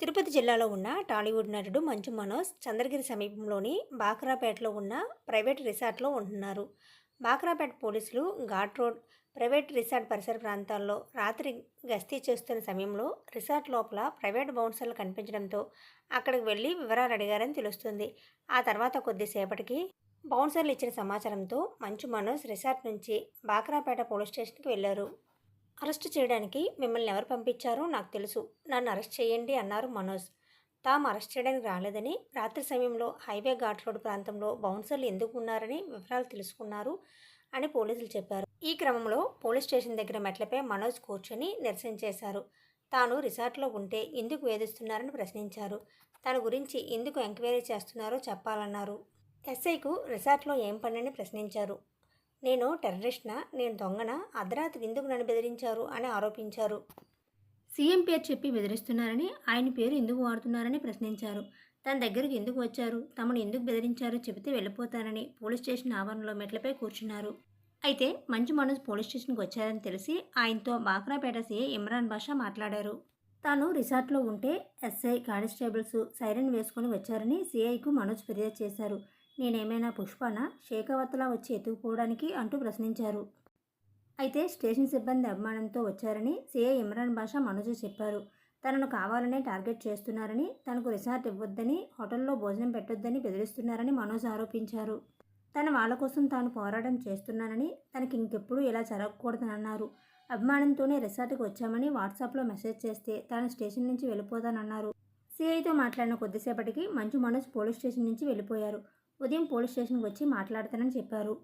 తిరుపతి జిల్లాలో ఉన్న టాలీవుడ్ నటుడు మంచు మనోజ్ చంద్రగిరి సమీపంలోని బాక్రాపేటలో ఉన్న ప్రైవేట్ రిసార్ట్లో ఉంటున్నారు. బాక్రాపేట పోలీసులు ఘాట్ రోడ్ ప్రైవేట్ రిసార్ట్ పరిసర ప్రాంతాల్లో రాత్రి గస్తీ చేస్తున్న సమయంలో రిసార్ట్ లోపల ప్రైవేట్ బౌన్సర్లు కనిపించడంతో అక్కడికి వెళ్ళి వివరాలు అడిగారని తెలుస్తుంది. ఆ తర్వాత కొద్దిసేపటికి బౌన్సర్లు ఇచ్చిన సమాచారంతో మంచు మనోజ్ రిసార్ట్ నుంచి బాక్రాపేట పోలీస్ స్టేషన్కి వెళ్ళారు. అరెస్ట్ చేయడానికి మిమ్మల్ని ఎవరు పంపించారో నాకు తెలుసు. నన్ను అరెస్ట్ చేయండి అన్నారు మనోజ్. తాము అరెస్ట్ చేయడానికి రాలేదని రాత్రి సమయంలో హైవే ఘాట్ రోడ్ ప్రాంతంలో బౌన్సర్లు ఎందుకు ఉన్నారని వివరాలు తెలుసుకున్నారు అని పోలీసులు చెప్పారు. ఈ క్రమంలో పోలీస్ స్టేషన్ దగ్గర మెట్లపై మనోజ్ కూర్చొని నిరసన చేశారు. తాను రిసార్ట్లో ఉంటే ఎందుకు వేధిస్తున్నారని ప్రశ్నించారు. తన గురించి ఎందుకు ఎంక్వైరీ చేస్తున్నారో చెప్పాలన్నారు. ఎస్ఐకు రిసార్ట్లో ఏం పనని ప్రశ్నించారు. నేను టెర్రరిస్ట్నా? నేను దొంగన? అర్ధరాత్రి ఎందుకు నన్ను బెదిరించారు? అని ఆరోపించారు. సీఎం పేరు చెప్పి బెదిరిస్తున్నారని ఆయన పేరు ఎందుకు వాడుతున్నారని ప్రశ్నించారు. తన దగ్గరకు ఎందుకు వచ్చారు? తమను ఎందుకు బెదిరించారో? చెబితే వెళ్ళిపోతానని పోలీస్ స్టేషన్ ఆవరణలో మెట్లపై కూర్చున్నారు. అయితే మంచు మనోజ్ పోలీస్ స్టేషన్కి వచ్చారని తెలిసి ఆయనతో బాక్రాపేట సీఏ ఇమ్రాన్ బాషా మాట్లాడారు. తాను రిసార్ట్లో ఉంటే ఎస్ఐ కానిస్టేబుల్స్ సైరన్ వేసుకొని వచ్చారని సీఐకు మనోజ్ ఫిర్యాదు చేశారు. నేనేమైనా పుష్పన? షేకావత్లా వచ్చి ఎత్తుకుపోవడానికి అంటూ ప్రశ్నించారు. అయితే స్టేషన్ సిబ్బంది అభిమానంతో వచ్చారని సీఐ ఇమ్రాన్ బాషా మనోజ్ చెప్పారు. తనను కావాలనే టార్గెట్ చేస్తున్నారని తనకు రిసార్ట్ ఇవ్వొద్దని హోటల్లో భోజనం పెట్టొద్దని బెదిరిస్తున్నారని మనోజ్ ఆరోపించారు. తన వాళ్ళ కోసం తాను పోరాటం చేస్తున్నానని తనకి ఇంకెప్పుడు ఇలా జరగకూడదని అన్నారు అభిమానంతోనే రిసార్ట్కి వచ్చామని వాట్సాప్లో మెసేజ్ చేస్తే తాను స్టేషన్ నుంచి వెళ్ళిపోతానన్నారు. సిఐతో మాట్లాడిన కొద్దిసేపటికి మంచు మనోజ్ పోలీస్ స్టేషన్ నుంచి వెళ్ళిపోయారు. ఉదయం పోలీస్ స్టేషన్కి వచ్చి మాట్లాడతానని చెప్పారు.